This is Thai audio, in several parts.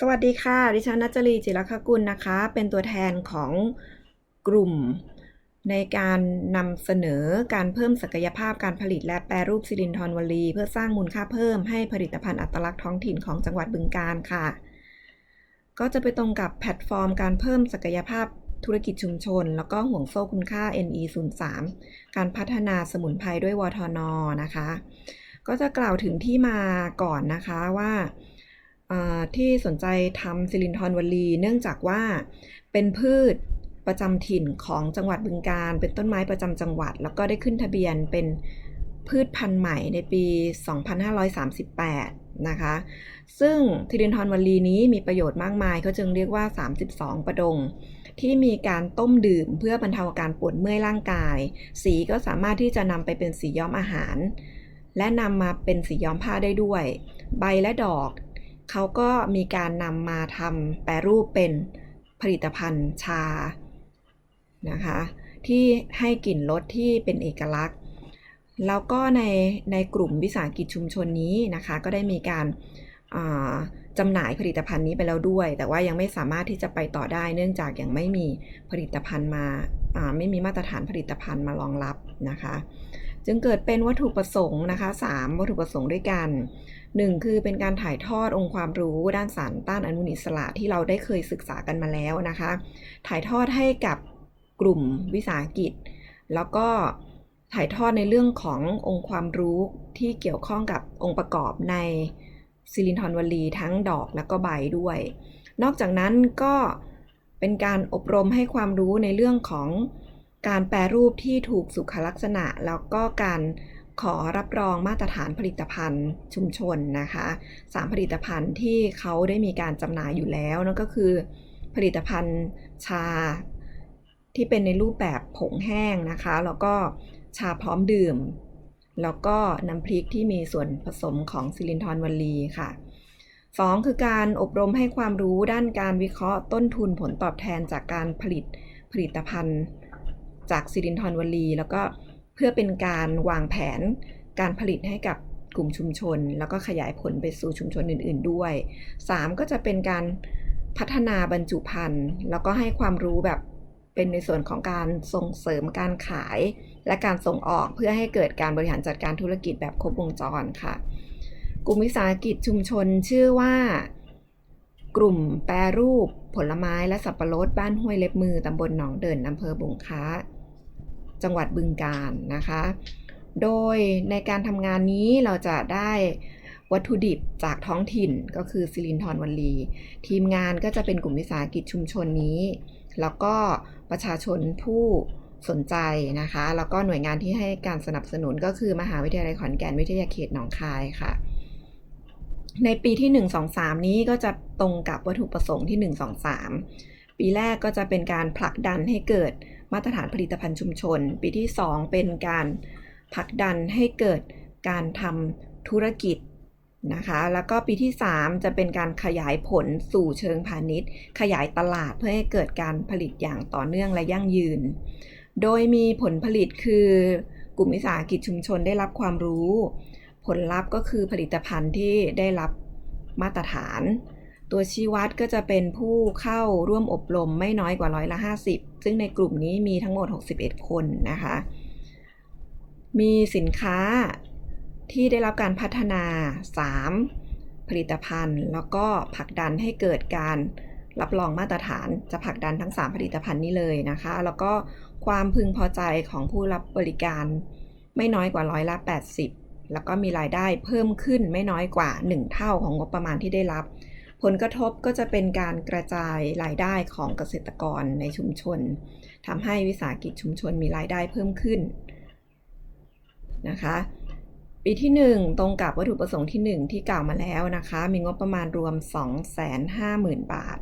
สวัสดีค่ะ ดิฉันนัจจรีจิรคกุลนะคะ เป็นตัวแทนของกลุ่ม ในการนำเสนอการเพิ่มศักยภาพการผลิตและแปรรูปซิลินทรวลี เพื่อสร้างมูลค่าเพิ่มให้ผลิตภัณฑ์อัตลักษณ์ท้องถิ่นของจังหวัดบึงกาฬค่ะ ก็จะไปตรงกับแพลตฟอร์มการเพิ่มศักยภาพธุรกิจชุมชน แล้วก็ห่วงโซ่คุณค่า NE03 การพัฒนาสมุนไพรด้วยวทนนะคะ ก็จะกล่าวถึงที่มาก่อนนะคะว่า ที่สนใจทำซิลินทรวลี เนื่องจากว่าเป็นพืชประจำถิ่นของจังหวัดบึงกาฬเป็นต้นไม้ประจำจังหวัด แล้วก็ได้ขึ้นทะเบียนเป็นพืชพันธุ์ใหม่ในปี 2538 นะคะ ซึ่งซิลินทรวลีนี้มีประโยชน์มากมายเขาจึงเรียกว่า 32 ประดงที่มีการต้มดื่มเพื่อบรรเทาอาการปวดเมื่อยร่างกาย สีก็สามารถที่จะนำไปเป็นสีย้อมอาหาร และนำมาเป็นสีย้อมผ้าได้ด้วย ใบและดอก เขาก็มีการนำมาทำแปรรูปเป็นผลิตภัณฑ์ชานะคะที่ให้กลิ่นรสที่เป็นเอกลักษณ์ แล้วก็ในในกลุ่มวิสาหกิจชุมชนนี้นะคะ ก็ได้มีการจำหน่ายผลิตภัณฑ์นี้ไปแล้วด้วย แต่ว่ายังไม่สามารถที่จะไปต่อได้ เนื่องจากยังไม่มีผลิตภัณฑ์มาไม่มีมาตรฐานผลิตภัณฑ์มารองรับนะคะ จึงเกิดเป็นวัตถุประสงค์นะคะ 3 วัตถุประสงค์ด้วยกันหนึ่งคือเป็นการถ่ายทอดองค์ความรู้ด้านสารต้านอนุมูลอิสระที่เราได้เคยศึกษากันมาแล้วนะคะ ถ่ายทอดให้กับกลุ่มวิสาหกิจ แล้วก็ถ่ายทอดในเรื่องขององค์ความรู้ที่เกี่ยวข้องกับองค์ประกอบในซิลินทรวลีทั้งดอกและก็ใบด้วย นอกจากนั้นก็เป็นการอบรมให้ความรู้ในเรื่องของ การแปรรูปที่ถูกสุขลักษณะ แล้วก็การขอรับรองมาตรฐานผลิตภัณฑ์ชุมชนนะคะสามผลิตภัณฑ์ที่เขาได้มีการจำหน่ายอยู่แล้วนั่นก็คือ ผลิตภัณฑ์ชาที่เป็นในรูปแบบผงแห้งนะคะ แล้วก็ชาพร้อมดื่ม แล้วก็น้ำพริกที่มีส่วนผสมของซิลินทรวัลีค่ะ2คือการอบรมให้ความรู้ด้านการวิเคราะห์ต้นทุนผลตอบแทนจากการผลิตผลิตภัณฑ์ จากซิลินทรวลี แล้วก็เพื่อเป็นการวางแผนการผลิตให้กับกลุ่มชุมชน แล้วก็ขยายผลไปสู่ชุมชนอื่น ๆ ด้วย 3. ก็จะเป็นการพัฒนาบรรจุภัณฑ์แล้วก็ให้ความรู้แบบเป็นในส่วนของการส่งเสริมการขาย และการส่งออกเพื่อให้เกิดการบริหารจัดการธุรกิจแบบครบวงจรค่ะ กลุ่มวิสาหกิจชุมชนชื่อว่า กลุ่มแปรรูป ผลไม้และสับปะรดบ้านห้วยเล็บมือตำบลหนองเดินอำเภอบุงค้า จังหวัดบึงกาฬนะคะ โดยในการทำงานนี้เราจะได้วัตถุดิบจากท้องถิ่นก็คือซิลินทรวันลี ทีมงานก็จะเป็นกลุ่มวิสาหกิจชุมชนนี้ แล้วก็ประชาชนผู้สนใจนะคะ แล้วก็หน่วยงานที่ให้การสนับสนุนก็คือมหาวิทยาลัยขอนแก่นวิทยาเขตหนองคายค่ะ ในปีที่ 1 2 3 นี้ก็จะตรงกับวัตถุประสงค์ที่ 1 2 3 ปีแรกก็จะเป็นการผลักดันให้เกิดมาตรฐานผลิตภัณฑ์ชุมชน ปีที่ 2 เป็นการผลักดันให้เกิดการทำธุรกิจนะคะ แล้วก็ปีที่ 3 จะเป็นการขยายผลสู่เชิงพาณิชย์ ขยายตลาดเพื่อให้เกิดการผลิตอย่างต่อเนื่องและยั่งยืน โดยมีผลผลิตคือกลุ่มวิสาหกิจชุมชนได้รับความรู้ ผลลัพธ์ก็คือผลิตภัณฑ์ที่ได้รับมาตรฐาน ตัวชี้วัดก็จะเป็นผู้เข้าร่วมอบรมไม่น้อยกว่าร้อยละ 50 ซึ่งในกลุ่มนี้มีทั้งหมด 61 คนนะคะ มีสินค้าที่ได้รับการพัฒนา 3 ผลิตภัณฑ์ แล้วก็ผลักดันให้เกิดการรับรองมาตรฐานจะผลักดันทั้ง 3 ผลิตภัณฑ์นี้เลยนะคะ แล้วก็ความพึงพอใจของผู้รับบริการไม่น้อยกว่าร้อยละ 80 แล้วก็มีรายได้เพิ่มขึ้นไม่น้อยกว่า 1 เท่าของงบประมาณที่ได้รับ ผลกระทบก็จะเป็นการกระจายรายได้ของเกษตรกรในชุมชนทำให้วิสาหกิจชุมชนมีรายได้เพิ่มขึ้นนะคะปีที่ 1 ตรงกับวัตถุประสงค์ที่ 1 ที่กล่าวมาแล้วนะคะ มีงบประมาณรวม 250,000 บาท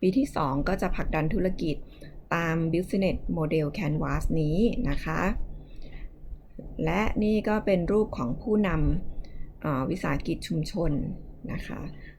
ปีที่ 2 ก็จะผลักดันธุรกิจตาม Business Model Canvas นี้นะคะ และนี่ก็เป็นรูปของผู้นำวิสาหกิจชุมชนนะคะ